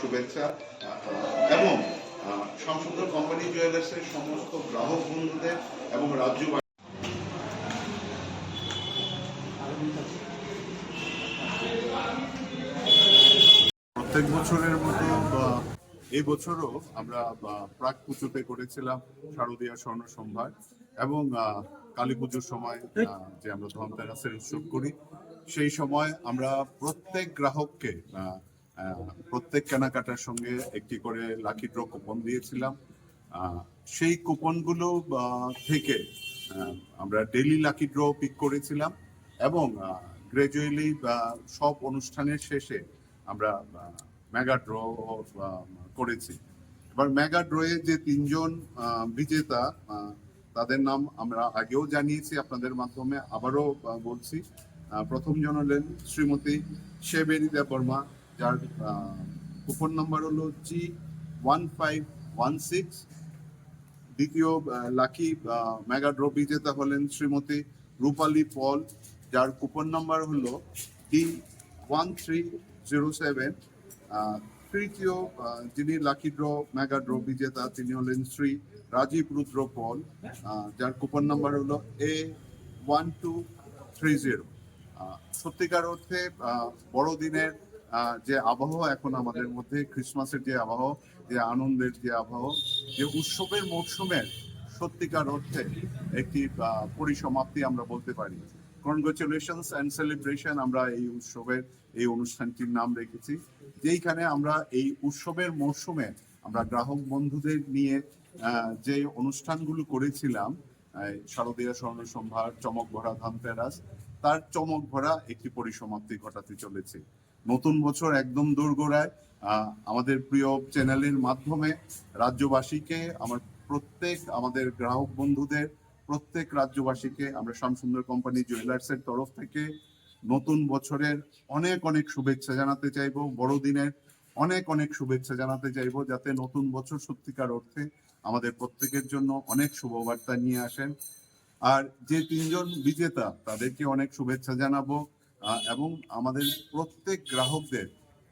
শুভেচ্ছা এবং শামসুন্দর কোম্পানি জুয়েলার্সের সমস্ত গ্রাহক বন্ধুদের এবং রাজ্য প্রত্যেক বছরের মতো এই বছরও আমরা প্রাক পুজোতে করেছিলাম শারদীয় স্বর্ণ সম্ভার এবং কালী পুজোর সময় যে আমরা ধনতেরাসের উৎসব করি, সেই সময় আমরা প্রত্যেক গ্রাহককে প্রত্যেক কেনাকাটার সঙ্গে একটি করে লাকি ড্র কুপন দিয়েছিলাম। সেই কুপনগুলো থেকে আমরা ডেলি লাকি ড্র পিক করেছিলাম এবং গ্রাজুয়ালি সব অনুষ্ঠানের শেষে আমরা মেগা ড্র করেছি। এবার মেগা ড্রয়ে যে তিনজন বিজেতা তাদের নাম আমরা আগেও জানিয়েছি আপনাদের মাধ্যমে আবারও বলছি। আহ, প্রথম জন হলেন শ্রীমতী শেবেরি দেববর্মা যার কুপন নাম্বার হলো G one five one six. দ্বিতীয় লাকি মেগা ড্র বিজেতা হলেন শ্রীমতী রূপালী পল, যার কুপন নাম্বার হলো D one three zero seven. তৃতীয় যিনি লাকি ড্র মেগা ড্র বিজেতা, তিনি হলেন শ্রী রাজীব রুদ্র পল যার কুপন নাম্বার হলো A one two three zero. সত্যিকার অর্থে বড়দিনের যে আবহাওয়া এখন আমাদের মধ্যে ক্রিসমাসের যে আবহাওয়া, যে আনন্দের যে আবহাওয়া, যে উৎসবের মরশুমের সত্যিকার অর্থে একটি পরিসমাপ্তি আমরা বলতে পারি। কনগ্রাচুলেশনস অ্যান্ড সেলিব্রেশন আমরা এই উৎসবের, এই অনুষ্ঠানটির নাম রেখেছি। যেইখানে আমরা এই উৎসবের মরশুমে আমরা গ্রাহক বন্ধুদের নিয়ে যে অনুষ্ঠানগুলো করেছিলাম শারদীয় স্বর্ণ সম্ভার চমক ভরা ধানতেরাস, তার চমক ভরা একটি পরিসমাপ্তি ঘটাতে চলেছে। নতুন বছর একদম দোরগোড়ায় আমাদের প্রিয় চ্যানেলের মাধ্যমে রাজ্যবাসীকে, আমার প্রত্যেক, আমাদের গ্রাহক বন্ধুদের, প্রত্যেক রাজ্যবাসীকে, আমরা শ্যামসুন্দর কোম্পানি জুয়েলার্সের তরফ থেকে নতুন বছরের অনেক অনেক শুভেচ্ছা জানাতে চাইব, বড়দিনের অনেক অনেক শুভেচ্ছা জানাতে চাইব, যাতে নতুন বছর সত্যিকার অর্থে আমাদের প্রত্যেকের জন্য অনেক শুভবার্তা নিয়ে আসেন। আর যে তিনজন বিজেতা, তাদেরকে অনেক শুভেচ্ছা জানাব। এবং আমাদের প্রত্যেক গ্রাহকদের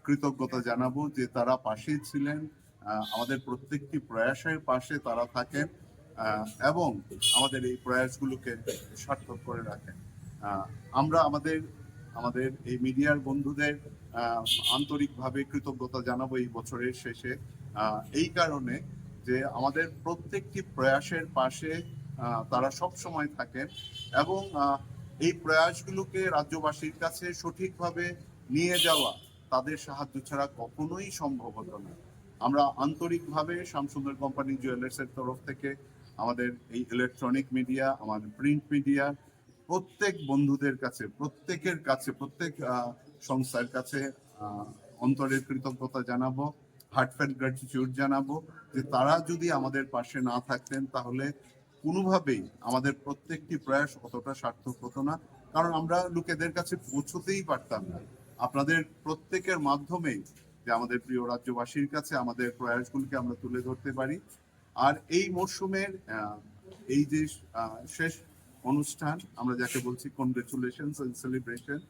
কৃতজ্ঞতা জানাব যে তারা পাশেই ছিলেন আমাদের প্রত্যেকটি প্রয়াসের পাশে তারা থাকেন এবং আমাদের এই প্রয়াসগুলোকে সার্থক করে রাখেন। আমরা আমাদের আমাদের এই মিডিয়ার বন্ধুদের আন্তরিকভাবে কৃতজ্ঞতা জানাব এই বছরের শেষে। এই কারণে যে আমাদের প্রত্যেকটি প্রয়াসের পাশে তারা সব সময় থাকেন এবং এই প্রয়াসগুলোকে রাজ্যবাসীর কাছে সঠিকভাবে নিয়ে যাওয়া তাদের সাহায্য ছাড়া কখনোই সম্ভব হতো না। আমরা আন্তরিকভাবে শামসুন্দর কোম্পানি জুয়েলার্সের তরফ থেকে আমাদের এই ইলেকট্রনিক মিডিয়া আমাদের প্রিন্ট মিডিয়া প্রত্যেক বন্ধুদের কাছে, প্রত্যেকের কাছে, প্রত্যেক সংস্থার কাছে অন্তরের কৃতজ্ঞতা জানাব হার্টফেল গ্র্যাটিটিউড জানাব যে তারা যদি আমাদের পাশে না থাকতেন তাহলে কোনোভাবেই আমাদের প্রত্যেকটি প্রয়াস অতটা সার্থক হতো না। কারণ আমরা লোকেদের কাছে পৌঁছতেই পারতাম না। আপনাদের প্রত্যেকের মাধ্যমেই যে আমাদের প্রিয় রাজ্যবাসীর কাছে আমাদের প্রয়াসগুলোকে আমরা তুলে ধরতে পারি। আর এই মরশুমের এই যে শেষ অনুষ্ঠান, আমরা যাকে বলছি কনগ্রেচুলেশন সেলিব্রেশন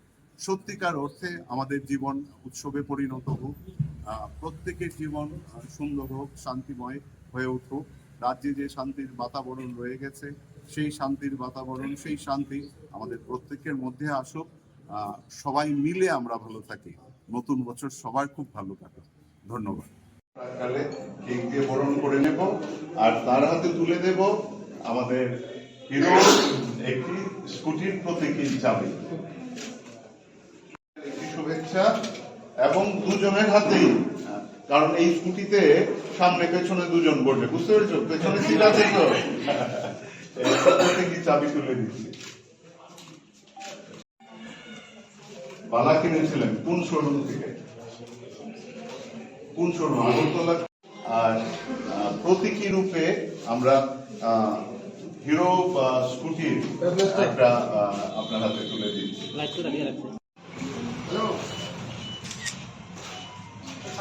সত্যিকার অর্থে আমাদের জীবন উৎসবে পরিণত হোক প্রত্যেকের জীবন সুন্দর হোক, শান্তিময় হয়ে উঠুক। রাজ্যে যে শান্তির বাতাবরণ রয়ে গেছে, সেই শান্তির বাতাবরণ, সেই শান্তি আমাদের প্রত্যেকের মধ্যে আসুক। সবাই মিলে আমরা ভালো থাকি। নতুন বছর সবার খুব ভালো কাটে ধন্যবাদ। প্রাকালে কেক দিয়ে বরণ করে নেব, আর তার হাতে তুলে দেব আমাদের হিরো, একটি স্কুটির প্রতীকী চাবি। একটি শুভেচ্ছা, এবং দুজনের হাতেই কারণ এই স্কুটিতে সামনে পেছনে দুজন বসবে, বুঝতে পেরেছ? পেছনে সিট আছে তো। চাবি তুলে দিচ্ছি। বালা কিনেছিলেন কোন শোরুম থেকে? কোন শোরুম? আগরতলা। আর প্রতীকী রূপে আমরা হিরো স্কুটির একটা আপনার হাতে তুলে দিচ্ছি।